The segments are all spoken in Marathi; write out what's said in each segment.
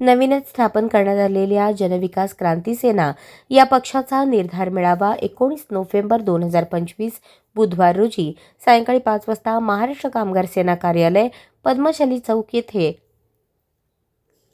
नवीनच स्थापन करण्यात आलेल्या जनविकास क्रांती सेना या पक्षाचा निर्धार मेळावा एकोणीस नोव्हेंबर दोन हजार पंचवीस बुधवार रोजी सायंकाळी पाच वाजता महाराष्ट्र कामगार सेना कार्यालय पद्मशाली चौक येथे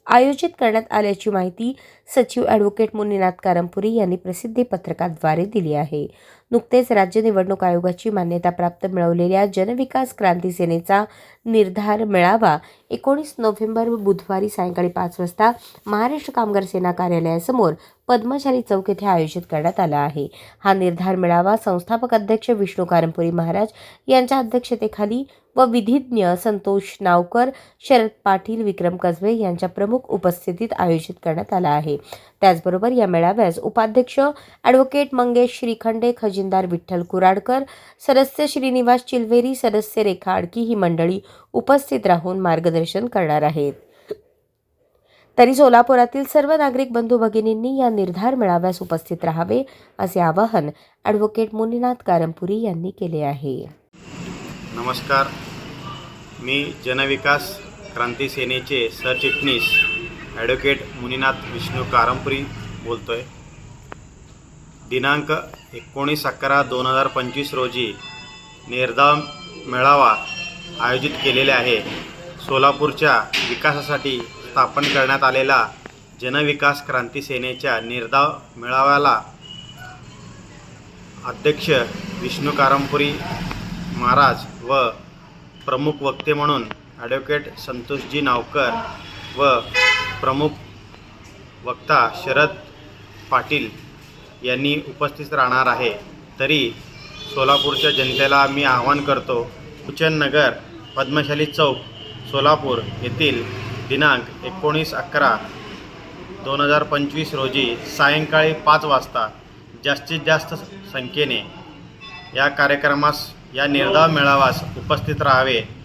आयोजित करण्यात आल्याची माहिती सचिव ॲडव्होकेट मुनीनाथ कारंपुरी यांनी प्रसिद्धी पत्रकाद्वारे दिली आहे. नुकतेच राज्य निवडणूक आयोगाची मान्यता प्राप्त मिळवलेल्या जनविकास क्रांती सेनेचा निर्धार मेळावा एकोणीस नोव्हेंबर बुधवारी सायंकाळी पाच वाजता महाराष्ट्र कामगार सेना कार्यालयासमोर पद्मशाली चौक येथे आयोजित करण्यात आला आहे. हा निर्धार मेळावा संस्थापक अध्यक्ष विष्णू कारंपुरी महाराज यांच्या अध्यक्षतेखाली व विधिज्ञ संतोष नावकर शरद पाटील विक्रम कसबे यांच्या प्रमुख उपस्थितीत आयोजित करण्यात आला आहे. त्याचबरोबर या मेळाव्यास उपाध्यक्ष ॲडव्होकेट मंगेश श्रीखंडे खजिनदार विठ्ठल कुराडकर सदस्य श्रीनिवास चिलवेरी सदस्य रेखा आडकी ही मंडळी उपस्थित राहून मार्गदर्शन करणार आहेत. तरी सोलापुरातील सर्व नागरिक बंधू भगिनींनी या निर्धार मेळाव्यास उपस्थित राहावे असे आवाहन ॲडव्होकेट मुनीनाथ कारमपुरी यांनी केले आहे. नमस्कार. मी जनविकास क्रांती सेनेचे सरचिटणीस ॲडव्होकेट मुनीनाथ विष्णू कारंपुरी बोलतो आहे दिनांक एकोणीस अकरा दोन हजार पंचवीस रोजी निर्धाव मेळावा आयोजित केलेले आहे. सोलापूरच्या विकासासाठी स्थापन करण्यात आलेला जनविकास क्रांती सेनेच्या निर्धाव मेळाव्याला अध्यक्ष विष्णू कारंपुरी महाराज व प्रमुख वक्ते म्हणून ॲडव्होकेट संतोषजी नावकर व प्रमुख वक्ता शरद पाटील यांनी उपस्थित राहणार आहे. तरी सोलापूरच्या जनतेला मी आवाहन करतो उचन नगर पद्मशाली चौक सोलापूर येथील दिनांक एकोणीस अकरा दोन हजार पंचवीस रोजी सायंकाळी पाच वाजता जास्तीत जास्त संख्येने या कार्यक्रमास या निर्धाव मेळाव्यास उपस्थित राहावे.